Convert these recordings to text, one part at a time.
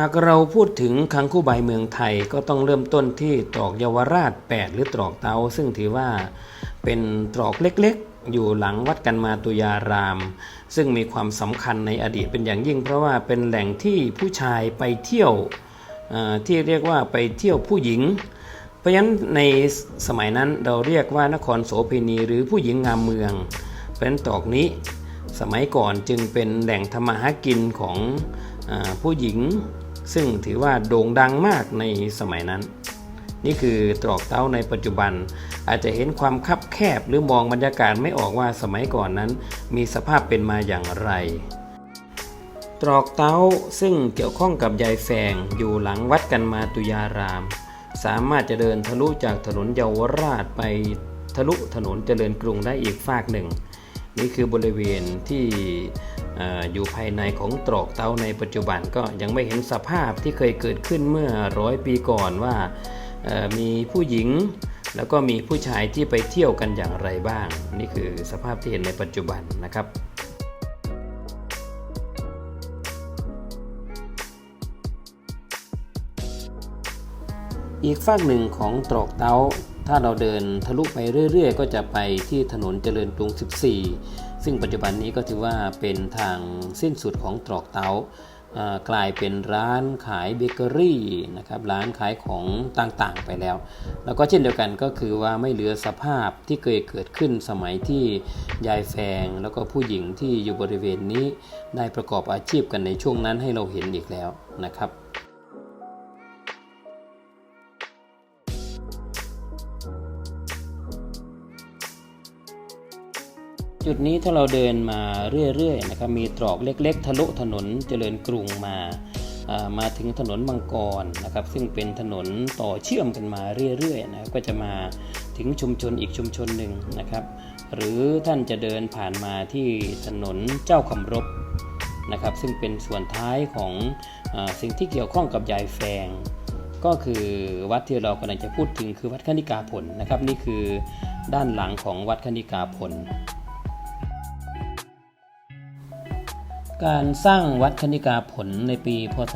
หากเราพูดถึงคังคู่ใบเมืองไทยก็ต้องเริ่มต้นที่ตรอกเยาวราช 8 หรือตรอกเตา ซึ่งถือว่าเป็นตรอกเล็กๆ อยู่หลังวัดกันมาตุยาราม ซึ่งมีความสำคัญในอดีตเป็นอย่างยิ่ง เพราะว่าเป็นแหล่งที่ผู้ชายไปเที่ยวที่เรียกว่าไปเที่ยวผู้หญิง เพราะฉะนั้นในสมัยนั้นเราเรียกว่านครโสเภณีหรือผู้หญิงงามเมือง เพราะฉะนั้นตรอกนี้สมัยก่อนจึงเป็นแหล่งทำมาหากินของอผู้หญิง ซึ่งถือว่าโด่งดังมากในสมัยนั้น นี่คือตรอกเต้าในปัจจุบัน อาจจะเห็นความคับแคบหรือมองบรรยากาศไม่ออกว่าสมัยก่อนนั้น มีสภาพเป็นมาอย่างไร ตรอกเต้าซึ่งเกี่ยวข้องกับยายแฝงอยู่หลังวัดกันมาตุยาราม สามารถจะเดินทะลุจากถนนเยาวราชไปทะลุถนนเจริญกรุงได้อีกฝากหนึ่ง นี่คือบริเวณที่ออยู่ภายในของตรอกเตาในปัจจุบันก็ยังไม่เห็นสภาพที่เคยเกิดขึ้นเมื่อร้อยปีก่อนว่ามีผู้หญิงแล้วก็มีผู้ชายที่ไปเที่ยวกันอย่างไรบ้าง นี่คือสภาพที่เห็นในปัจจุบันนะครับอีกฝากหนึ่งของตรอกเตา ถ้าเราเดินทะลุไปเรื่อย ๆ ก็จะไปที่ถนนเจริญกรุง 14 ซึ่งปัจจุบันนี้ก็ถือว่าเป็นทางสิ้นสุดของตรอกเต้าอ่ากลายเป็นร้านขายเบเกอรี่นะครับร้านขายของต่างๆไปแล้ว แล้วก็เช่นเดียวกันก็คือว่าไม่เหลือสภาพที่เคยเกิดขึ้นสมัยที่ยายแฟง แล้วก็ผู้หญิงที่อยู่บริเวณนี้ได้ประกอบอาชีพกันในช่วงนั้นให้เราเห็นอีกแล้วนะครับ จุดนี้ถ้าเราเดินมาเรื่อยๆนะครับมีตรอกเล็กๆ ทะลุถนนเจริญกรุงมาามาถึงถนนบางกรนะครับ ซึ่งเป็นถนนต่อเชื่อมกันมาเรื่อยๆนะครับก็จะมาถึงชุมชนอีกชุมชนหนึ่งนะครับ หรือท่านจะเดินผ่านมาที่ถนนเจ้าคำรบนะครับ ซึ่งเป็นส่วนท้ายของอสิ่งที่เกี่ยวข้องกับยายแฟง ก็คือวัดที่เรากำลังจะพูดถึงคือวัดคณิกาผลนะครับ นี่คือด้านหลังของวัดคณิกาผล การสร้างวัดคณิกาผลในปีพศ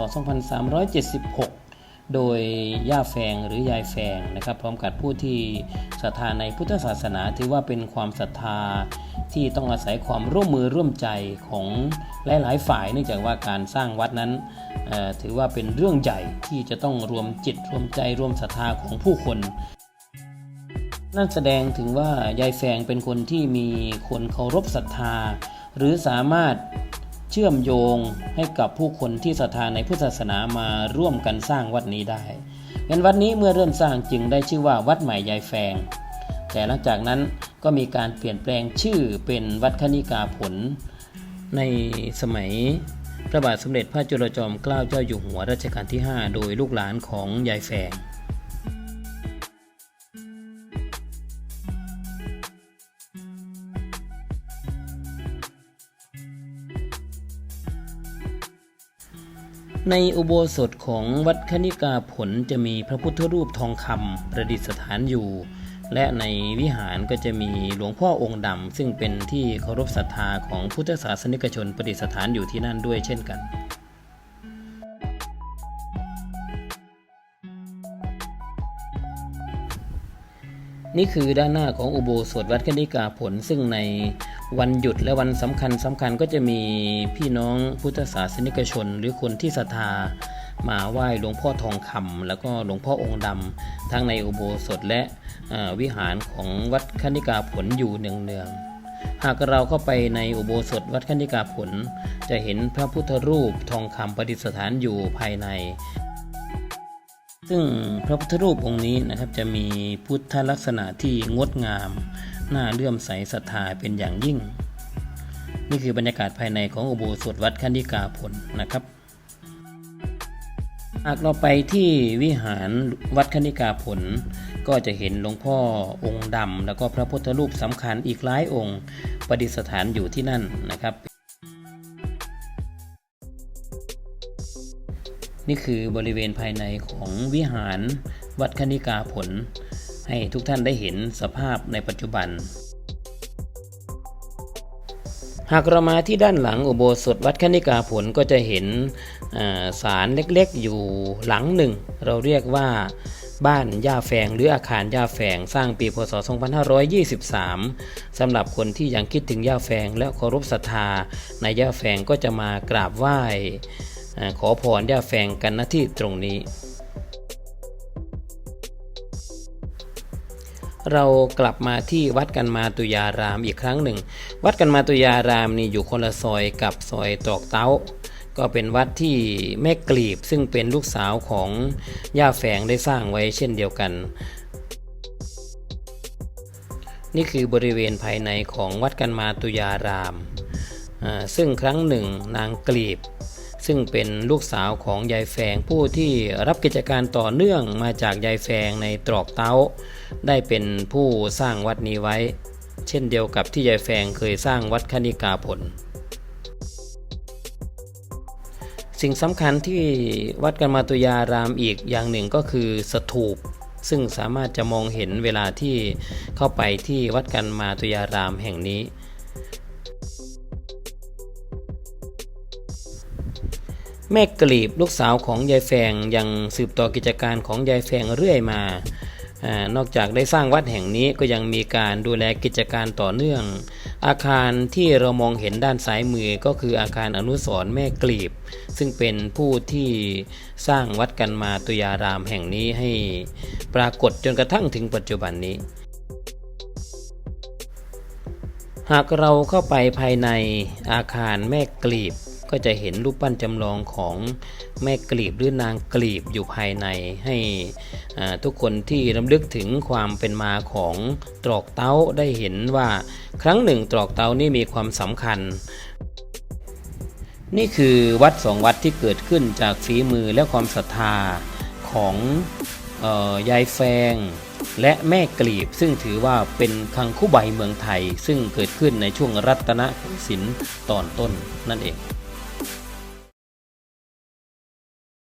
2376 โดยย่าแฟงหรือยายแฟงนะครับ พร้อมกับผู้ที่ศรัทธาในพุทธศาสนา ถือว่าเป็นความศรัทธาที่ต้องอาศัยความร่วมมือร่วมใจของหลาย ๆ ฝ่าย เนื่องจากว่าการสร้างวัดนั้นถือว่าเป็นเรื่องใหญ่ที่จะต้องรวมจิตรวมใจรวมศรัทธาของผู้คนนั่นแสดงถึงว่ายายแฟงเป็นคนที่มีคนเคารพศรัทธา หรือสามารถ เชื่อมโยงให้กับผู้คนที่ศรัทธาในพุทธศาสนามาร่วมกันสร้างวัดนี้ได้งั้นวัดนี้เมื่อเริ่มสร้างจึงได้ชื่อว่าวัดใหม่ยายแฟง แต่หลังจากนั้นก็มีการเปลี่ยนแปลงชื่อเป็นวัดคณิกาผล ในสมัยพระบาทสมเด็จพระจุลจอมเกล้าเจ้าอยู่หัวรัชกาลที่ 5 โดยลูกหลานของยายแฟง ในอุโบสถของวัดคณิกาผลจะมีพระพุทธรูปทองคำประดิษฐานอยู่ และในวิหารก็จะมีหลวงพ่อองค์ดำซึ่งเป็นที่เคารพศรัทธาของพุทธศาสนิกชนประดิษฐานอยู่ที่นั่นด้วยเช่นกัน นี่คือด้านหน้าของอุโบสถวัดคณิกาผล ซึ่งในวันหยุดและวันสำคัญสำคัญก็จะมีพี่น้องพุทธศาสนิกชน หรือคนที่ศรัทธามาไหว้หลวงพ่อทองคำแล้วก็หลวงพ่อองค์ดำทั้งในอุโบสถและวิหารของวัดคณิกาผลอยู่เนืองๆหากเราเข้าไปในอุโบสถวัดคณิกาผล จะเห็นพระพุทธรูปทองคำประดิษฐานอยู่ภายใน ซึ่งพระพุทธรูปองค์นี้นะครับจะมีพุทธลักษณะที่งดงามน่าเลื่อมใสศรัทธาเป็นอย่างยิ่ง นี่คือบรรยากาศภายในของอุโบสถวัดคณิกาผลนะครับหากเราไปที่วิหารวัดคณิกาผล ก็จะเห็นหลวงพ่อองค์ดำแล้วก็พระพุทธรูปสำคัญอีกหลายองค์ ประดิษฐานอยู่ที่นั่นนะครับ นี่คือบริเวณภายในของวิหารวัดคณิกาผล ให้ทุกท่านได้เห็นสภาพในปัจจุบัน หากเรามาที่ด้านหลังอุโบสถวัดคณิกาผลก็จะเห็นอ่าศาลเล็กๆ อยู่หลังหนึ่ง เราเรียกว่าบ้านย่าแฝงหรืออาคารย่าแฝงสร้างปีพศ 2523สำหรับคนที่ยังคิดถึงย่าแฝงและเคารพศรัทธาในย่าแฝงก็จะมากราบไหว้ ขอพรย่าแฝงกันณที่ตรงนี้ เรากลับมาที่วัดกันมาตุยารามอีกครั้งหนึ่ง วัดกันมาตุยารามนี่อยู่คนละซอยกับซอยตรอกเต้าก็เป็นวัดที่แม่กลีบซึ่งเป็นลูกสาวของย่าแฝงได้สร้างไว้เช่นเดียวกัน นี่คือบริเวณภายในของวัดกันมาตุยาราม ซึ่งครั้งหนึ่งนางกลีบ ซึ่งเป็นลูกสาวของยายแฝงผู้ที่รับกิจการต่อเนื่องมาจากยายแฝงในตรอกเต้า ได้เป็นผู้สร้างวัดนี้ไว้ เช่นเดียวกับที่ยายแฝงเคยสร้างวัดคณิกาผล สิ่งสำคัญที่วัดกันมาตุยารามอีกอย่างหนึ่งก็คือสถูปซึ่งสามารถจะมองเห็นเวลาที่เข้าไปที่วัดกันมาตุยารามแห่งนี้ แม่กลีบลูกสาวของยายแฟงยังสืบต่อกิจการของยายแฟงเรื่อยมาอนอกจากได้สร้างวัดแห่งนี้ก็ยังมีการดูแลกิจการต่อเนื่อง อาคารที่เรามองเห็นด้านซ้ายมือก็คืออาคารอนุสรแม่กลีบ ซึ่งเป็นผู้ที่สร้างวัดกันมาตุยารามแห่งนี้ให้ปรากฏจนกระทั่งถึงปัจจุบันนี้ หากเราเข้าไปภายในอาคารแม่กลีบ ก็จะเห็นรูปปั้นจำลองของแม่กลีบหรือนางกลีบอยู่ภายในให้ทุกคนที่รำลึกถึงความเป็นมาของตรอกเต้าได้เห็นว่าครั้งหนึ่งตรอกเต้านี่มีความสำคัญ นี่คือวัดสองวัดที่เกิดขึ้นจากฝีมือและความศรัทธาของออยายแฟงและแม่กลีบซึ่งถือว่าเป็นคังคู่ใบเมืองไทย ซึ่งเกิดขึ้นในช่วงรัตนโกสินทร์ตอนต้นนั่นเอง